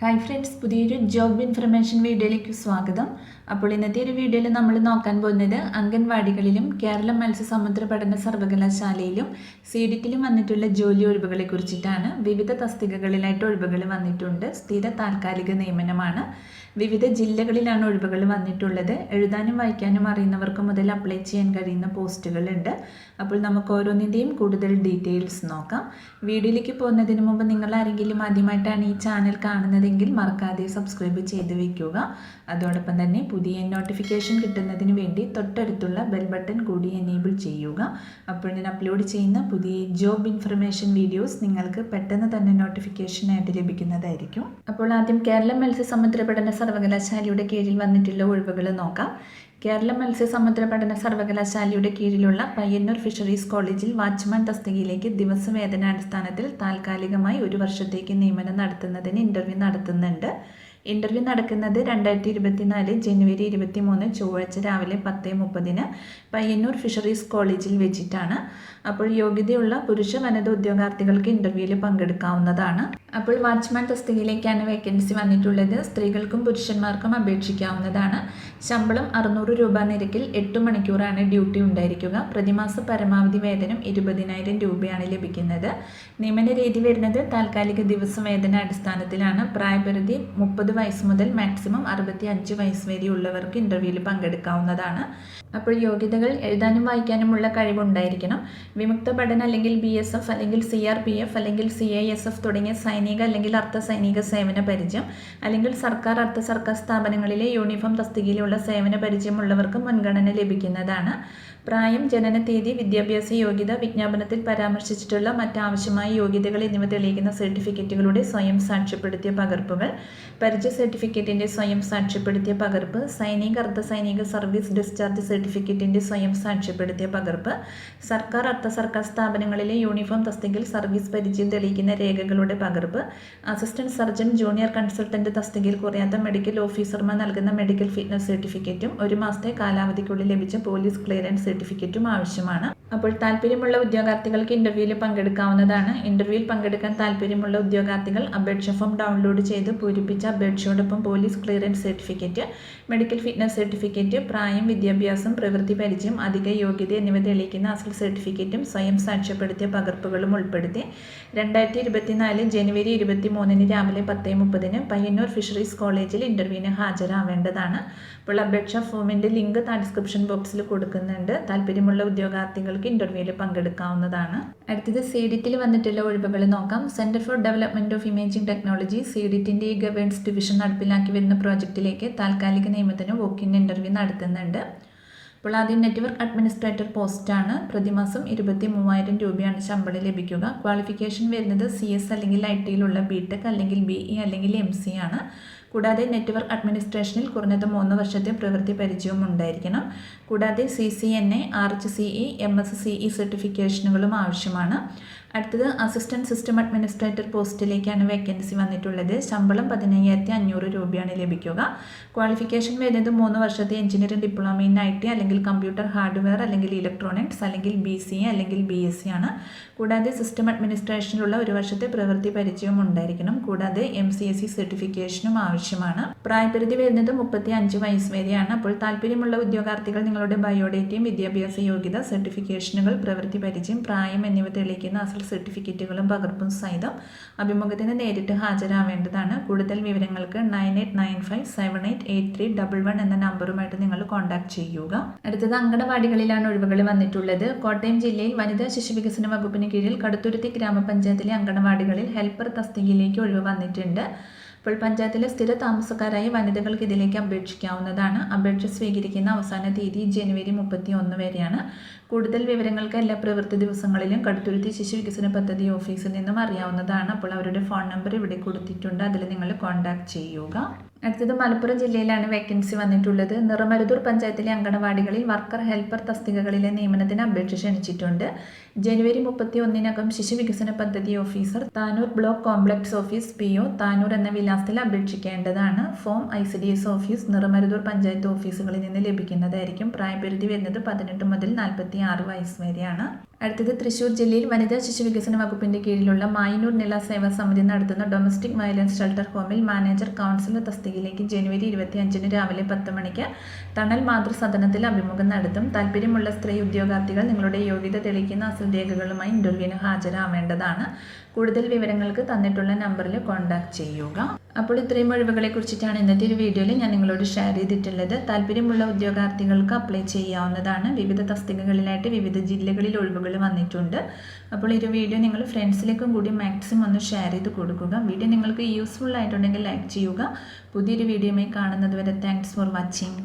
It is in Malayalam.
ഹായ് ഫ്രണ്ട്സ് പുതിയൊരു ജോബ് ഇൻഫർമേഷൻ വീഡിയോയിലേക്ക് സ്വാഗതം. അപ്പോൾ ഇന്നത്തെ ഒരു വീഡിയോയിൽ നമ്മൾ നോക്കാൻ പോകുന്നത് അംഗൻവാടികളിലും കേരള മത്സ്യസമുദ്ര പഠന സർവകലാശാലയിലും സീഡിറ്റിലും വന്നിട്ടുള്ള ജോലി ഒഴിവുകളെ കുറിച്ചിട്ടാണ് വിവിധ തസ്തികകളിലായിട്ട് ഒഴിവുകൾ വന്നിട്ടുണ്ട്. സ്ഥിര താൽക്കാലിക നിയമനമാണ്. വിവിധ ജില്ലകളിലാണ് ഒഴിവുകൾ വന്നിട്ടുള്ളത്. എഴുതാനും വായിക്കാനും അറിയുന്നവർക്ക് മുതൽ അപ്ലൈ ചെയ്യാൻ കഴിയുന്ന പോസ്റ്റുകളുണ്ട് അപ്പോൾ നമുക്ക് ഓരോന്നിന്റെയും കൂടുതൽ ഡീറ്റെയിൽസ് നോക്കാം. വീഡിയോയിലേക്ക് പോകുന്നതിന് മുമ്പ് നിങ്ങൾ ആരെങ്കിലും ആദ്യമായിട്ടാണ് ഈ ചാനൽ കാണുന്നതെങ്കിൽ മറക്കാതെ സബ്സ്ക്രൈബ് ചെയ്ത് വെക്കുക. അതോടൊപ്പം തന്നെ പുതിയ നോട്ടിഫിക്കേഷൻ കിട്ടുന്നതിന് വേണ്ടി തൊട്ടടുത്തുള്ള ബെൽ ബട്ടൺ കൂടി എനേബിൾ ചെയ്യുക. അപ്പോൾ ഞാൻ അപ്ലോഡ് ചെയ്യുന്ന പുതിയ ജോബ് ഇൻഫർമേഷൻ വീഡിയോസ് നിങ്ങൾക്ക് പെട്ടെന്ന് തന്നെ നോട്ടിഫിക്കേഷനായിട്ട് ലഭിക്കുന്നതായിരിക്കും. അപ്പോൾ ആദ്യം കേരള മത്സ്യസമുദ്ര പഠന സർവകലാശാലയുടെ കീഴിൽ വന്നിട്ടുള്ള ഒഴിവുകൾ നോക്കാം. കേരള മത്സ്യസമുദ്ര പഠന സർവകലാശാലയുടെ കീഴിലുള്ള പയ്യന്നൂർ ഫിഷറീസ് കോളേജിൽ വാച്ച്മാൻ തസ്തികയിലേക്ക് ദിവസവേതനാടിസ്ഥാനത്തിൽ താൽക്കാലികമായി ഒരു വർഷത്തേക്ക് നിയമനം നടത്തുന്നതിന് ഇന്റർവ്യൂ നടത്തുന്നുണ്ട്. ഇന്റർവ്യൂ നടക്കുന്നത് രണ്ടായിരത്തി ഇരുപത്തിനാല് ജനുവരി ഇരുപത്തി മൂന്ന് ചൊവ്വാഴ്ച രാവിലെ പത്ത് മുപ്പതിന് പയ്യന്നൂർ ഫിഷറീസ് കോളേജിൽ വെച്ചിട്ടാണ്. അപ്പോൾ യോഗ്യതയുള്ള പുരുഷ വനിത ഉദ്യോഗാർത്ഥികൾക്ക് ഇന്റർവ്യൂവിൽ പങ്കെടുക്കാവുന്നതാണ്. അപ്പോൾ വാച്ച്മാൻ തസ്തികയിലേക്കാണ് വേക്കൻസി വന്നിട്ടുള്ളത്. സ്ത്രീകൾക്കും പുരുഷന്മാർക്കും അപേക്ഷിക്കാവുന്നതാണ്. ശമ്പളം അറുന്നൂറ് രൂപ നിരക്കിൽ എട്ട് മണിക്കൂറാണ് ഡ്യൂട്ടി ഉണ്ടായിരിക്കുക. പ്രതിമാസ പരമാവധി വേതനം ഇരുപതിനായിരം രൂപയാണ് ലഭിക്കുന്നത്. നിയമന രീതി വരുന്നത് താൽക്കാലിക ദിവസ വേതന അടിസ്ഥാനത്തിലാണ്. പ്രായപരിധി മുപ്പത് വയസ്സ് മുതൽ മാക്സിമം അറുപത്തി അഞ്ച് വയസ്സ് വരെയുള്ളവർക്ക് ഇന്റർവ്യൂവിൽ പങ്കെടുക്കാവുന്നതാണ്. അപ്പോൾ യോഗ്യതകൾ എഴുതാനും വായിക്കാനുമുള്ള കഴിവുണ്ടായിരിക്കണം. വിമുക്ത പഠനം അല്ലെങ്കിൽ ബി എസ് എഫ് അല്ലെങ്കിൽ സി ആർ പി എഫ് അല്ലെങ്കിൽ സി ഐ എസ് എഫ് തുടങ്ങിയ സൈനിക അല്ലെങ്കിൽ അർദ്ധ സൈനിക സേവന പരിചയം അല്ലെങ്കിൽ സർക്കാർ അർദ്ധ സർക്കാർ സ്ഥാപനങ്ങളിലെ യൂണിഫോം തസ്തികയിലുള്ള സേവന പരിചയമുള്ളവർക്ക് മുൻഗണന ലഭിക്കുന്നതാണ്. പ്രായം ജനന തീയതി വിദ്യാഭ്യാസ യോഗ്യത വിജ്ഞാപനത്തിൽ പരാമർശിച്ചിട്ടുള്ള മറ്റാവശ്യമായ യോഗ്യതകൾ എന്നിവ തെളിയിക്കുന്ന സർട്ടിഫിക്കറ്റുകളുടെ സ്വയം സാക്ഷ്യപ്പെടുത്തിയ പകർപ്പുകൾ പരിചയ സർട്ടിഫിക്കറ്റിന്റെ സ്വയം സാക്ഷ്യപ്പെടുത്തിയ പകർപ്പ് സൈനിക അർദ്ധ സൈനിക സർവീസ് ഡിസ്ചാർജ് സർട്ടിഫിക്കറ്റിന്റെ സ്വയം സാക്ഷ്യപ്പെടുത്തിയ പകർപ്പ് സർക്കാർ അർദ്ധ സർക്കാർ സ്ഥാപനങ്ങളിലെ യൂണിഫോം തസ്തികയിൽ സർവീസ് പരിചയം തെളിയിക്കുന്ന രേഖകളുടെ പകർപ്പ് അസിസ്റ്റന്റ് സർജൻ ജൂനിയർ കൺസൾട്ടന്റ് തസ്തികയിൽ കുറയാത്ത മെഡിക്കൽ ഓഫീസർമാർ നൽകുന്ന മെഡിക്കൽ ഫിറ്റ്നസ് സർട്ടിഫിക്കറ്റും ഒരു മാസത്തെ കാലാവധിക്കുള്ളിൽ ലഭിച്ച പോലീസ് ക്ലിയറൻസ് സർട്ടിഫിക്കറ്റും ആവശ്യമാണ്. അപ്പോൾ താല്പര്യമുള്ള ഉദ്യോഗാർത്ഥികൾക്ക് ഇന്റർവ്യൂവിൽ പങ്കെടുക്കാവുന്നതാണ്. ഇന്റർവ്യൂവിൽ പങ്കെടുക്കാൻ താല്പര്യമുള്ള ഉദ്യോഗാർത്ഥികൾ അപേക്ഷ ഫോം ഡൗൺലോഡ് ചെയ്ത് പൂരിപ്പിച്ച അപേക്ഷയോടൊപ്പം police clearance certificate medical fitness certificate പ്രായം വിദ്യാഭ്യാസം പ്രവൃത്തി പരിചയം അധിക യോഗ്യത എന്നിവ തെളിയിക്കുന്ന അസൽ സർട്ടിഫിക്കറ്റും സ്വയം സാക്ഷ്യപ്പെടുത്തിയ പകർപ്പുകളും ഉൾപ്പെടുത്തി. രണ്ടായിരത്തി ഇരുപത്തിനാല് ജനുവരി ഇരുപത്തി മൂന്നിന് രാവിലെ പത്ത് മുപ്പതിന് പയ്യന്നൂർ ഫിഷറീസ് കോളേജിൽ ഇന്റർവ്യൂവിന് ഹാജരാവേണ്ടതാണ്. അപ്പോൾ അപേക്ഷ ഫോമിന്റെ ലിങ്ക് ഡിസ്ക്രിപ്ഷൻ ബോക്സിൽ കൊടുക്കുന്നുണ്ട്. താല്പര്യമുള്ള ഉദ്യോഗാർത്ഥികൾക്ക് ഇന്റർവ്യൂവിൽ പങ്കെടുക്കാവുന്നതാണ്. അടുത്തത് സീഡിറ്റിൽ വന്നിട്ടുള്ള ഒഴിവുകൾ നോക്കാം. Centre for development of imaging technology സീഡിറ്റിന്റെ e governance division നടപ്പിലാക്കി വരുന്ന പ്രോജക്റ്റിലേക്ക് താൽക്കാലിക നിയമത്തിന് വോക്കിൻ ഇന്റർവ്യൂ നടത്തുന്നുണ്ട്. അപ്പോൾ ആദ്യം നെറ്റ്വർക്ക് അഡ്മിനിസ്ട്രേറ്റർ പോസ്റ്റാണ് പ്രതിമാസം ഇരുപത്തി മൂവായിരം രൂപയാണ് ശമ്പളം ലഭിക്കുക. ക്വാളിഫിക്കേഷൻ വരുന്നത് സി എസ് അല്ലെങ്കിൽ ഐ ടിയിലുള്ള ബി ടെക് അല്ലെങ്കിൽ ബി ഇ അല്ലെങ്കിൽ എം സി ആണ്. കൂടാതെ നെറ്റ്വർക്ക് അഡ്മിനിസ്ട്രേഷനിൽ കുറഞ്ഞത് മൂന്ന് വർഷത്തെ പ്രവൃത്തി പരിചയവും ഉണ്ടായിരിക്കണം കൂടാതെ C C N A R H C E M S C E സർട്ടിഫിക്കേഷനുകളും ആവശ്യമാണ്. അടുത്തത് അസിസ്റ്റന്റ് സിസ്റ്റം അഡ്മിനിസ്ട്രേറ്റർ പോസ്റ്റിലേക്കാണ് വേക്കൻസി വന്നിട്ടുള്ളത്. ശമ്പളം പതിനയ്യായിരത്തി അഞ്ഞൂറ് രൂപയാണ് ലഭിക്കുക. ക്വാളിഫിക്കേഷൻ വരുന്നത് മൂന്ന് വർഷത്തെ engineering diploma in I T അല്ലെങ്കിൽ കമ്പ്യൂട്ടർ ഹാർഡ്വെയർ അല്ലെങ്കിൽ ഇലക്ട്രോണിക്സ് അല്ലെങ്കിൽ ബി സി എ അല്ലെങ്കിൽ ബി എസ് സി ആണ്. കൂടാതെ സിസ്റ്റം അഡ്മിനിസ്ട്രേഷനിലുള്ള ഒരു വർഷത്തെ പ്രവൃത്തി പരിചയവും ഉണ്ടായിരിക്കണം. കൂടാതെ എം സി എസ് സി സർട്ടിഫിക്കേഷനും ആവശ്യമാണ്. പ്രായപരിധി വരുന്നത് മുപ്പത്തി അഞ്ച് വയസ്സ് വരെയാണ്. അപ്പോൾ താല്പര്യമുള്ള ഉദ്യോഗാർത്ഥികൾ നിങ്ങളുടെ ബയോഡേറ്റയും വിദ്യാഭ്യാസ യോഗ്യത സർട്ടിഫിക്കേഷനുകൾ പ്രവൃത്തി പരിചയം പ്രായം എന്നിവ തെളിയിക്കുന്ന അസൽ സർട്ടിഫിക്കറ്റുകളും പകർപ്പും സഹിതം അഭിമുഖത്തിന് നേരിട്ട് ഹാജരാവേണ്ടതാണ്. കൂടുതൽ വിവരങ്ങൾക്ക് nine eight nine five seven eight eight three double one എന്ന നമ്പറുമായിട്ട് നിങ്ങൾ കോൺടാക്ട് ചെയ്യുക. അടുത്തത് അങ്കണവാടികളിലാണ് ഒഴിവുകൾ വന്നിട്ടുള്ളത്. കോട്ടയം ജില്ലയിൽ വനിതാ ശിശു വികസന വകുപ്പിന് കീഴിൽ കടുത്തുരുത്തി ഗ്രാമപഞ്ചായത്തിലെ അങ്കണവാടികളിൽ ഹെൽപ്പർ തസ്തികയിലേക്ക് ഒഴിവ് വന്നിട്ടുണ്ട്. ഇപ്പോൾ പഞ്ചായത്തിലെ സ്ഥിര താമസക്കാരായ വനിതകൾക്ക് ഇതിലേക്ക് അപേക്ഷിക്കാവുന്നതാണ്. അപേക്ഷ സ്വീകരിക്കുന്ന അവസാന തീയതി ജനുവരി മുപ്പത്തി ഒന്ന് വരെയാണ്. കൂടുതൽ വിവരങ്ങൾക്ക് എല്ലാ പ്രവൃത്തി ദിവസങ്ങളിലും കടുത്തുരുത്തി ശിശു വികസന പദ്ധതി ഓഫീസിൽ നിന്നും അറിയാവുന്നതാണ്. അപ്പോൾ അവരുടെ ഫോൺ നമ്പർ ഇവിടെ കൊടുത്തിട്ടുണ്ട്. അതിൽ നിങ്ങൾ കോൺടാക്ട് ചെയ്യുക. അടുത്തത് മലപ്പുറം ജില്ലയിലാണ് വേക്കൻസി വന്നിട്ടുള്ളത്. നിറമരുതൂർ പഞ്ചായത്തിലെ അങ്കണവാടികളിൽ വർക്കർ ഹെൽപ്പർ തസ്തികകളിലെ നിയമനത്തിന് അപേക്ഷ ക്ഷണിച്ചിട്ടുണ്ട്. ജനുവരി മുപ്പത്തി ഒന്നിനകം ശിശു വികസന പദ്ധതി officer Tanur block complex office P O Tanur എന്ന വിലാസത്തിൽ അപേക്ഷിക്കേണ്ടതാണ്. Form I C D S office Niramaruthur panchayat ഓഫീസുകളിൽ നിന്ന് ലഭിക്കുന്നതായിരിക്കും. പ്രായപരിധി വരുന്നത് പതിനെട്ട് മുതൽ നാൽപ്പത്തി ആറ് വയസ്സ് വരെയാണ്. അടുത്തത് തൃശൂർ ജില്ലയിൽ വനിതാ ശിശു വികസന വകുപ്പിന്റെ കീഴിലുള്ള മായനൂർ നില സേവാ സമിതി നടത്തുന്ന ഡൊമസ്റ്റിക് വയലൻസ് ഷെൽട്ടർ ഹോമിൽ മാനേജർ കൗൺസിലർ തസ്തികയിലേക്ക് ജനുവരി ഇരുപത്തി അഞ്ചിന് രാവിലെ പത്ത് മണിക്ക് തണൽ മാതൃസദനത്തിൽ അഭിമുഖം നടത്തും. താല്പര്യമുള്ള സ്ത്രീ ഉദ്യോഗാർത്ഥികൾ നിങ്ങളുടെ യോഗ്യത തെളിയിക്കുന്ന അസൽ രേഖകളുമായി ഇന്റർവ്യൂവിന് ഹാജരാവേണ്ടതാണ്. കൂടുതൽ വിവരങ്ങൾക്ക് തന്നിട്ടുള്ള നമ്പറിൽ കോൺടാക്ട് ചെയ്യുക. അപ്പോൾ ഇത്രയും ഒഴിവുകളെ കുറിച്ചിട്ടാണ് ഇന്നത്തെ ഒരു വീഡിയോയിൽ ഞാൻ നിങ്ങളോട് ഷെയർ ചെയ്തിട്ടുള്ളത്. താല്പര്യമുള്ള ഉദ്യോഗാർത്ഥികൾക്ക് അപ്ലൈ ചെയ്യാവുന്നതാണ്. വിവിധ തസ്തികകളിലായിട്ട് വിവിധ ജില്ലകളിൽ ഒഴിവുകൾ വന്നിട്ടുണ്ട്. അപ്പോൾ ഈ വീഡിയോ നിങ്ങൾ ഫ്രണ്ട്സിലേക്കും കൂടി മാക്സിമം ഒന്ന് ഷെയർ ചെയ്ത് കൊടുക്കുക. വീഡിയോ നിങ്ങൾക്ക് യൂസ്ഫുൾ ആയിട്ടുണ്ടെങ്കിൽ ലൈക്ക് ചെയ്യുക. പുതിയൊരു വീഡിയോയുമായി കാണുന്നത് വരെ താങ്ക്സ് ഫോർ വാച്ചിങ്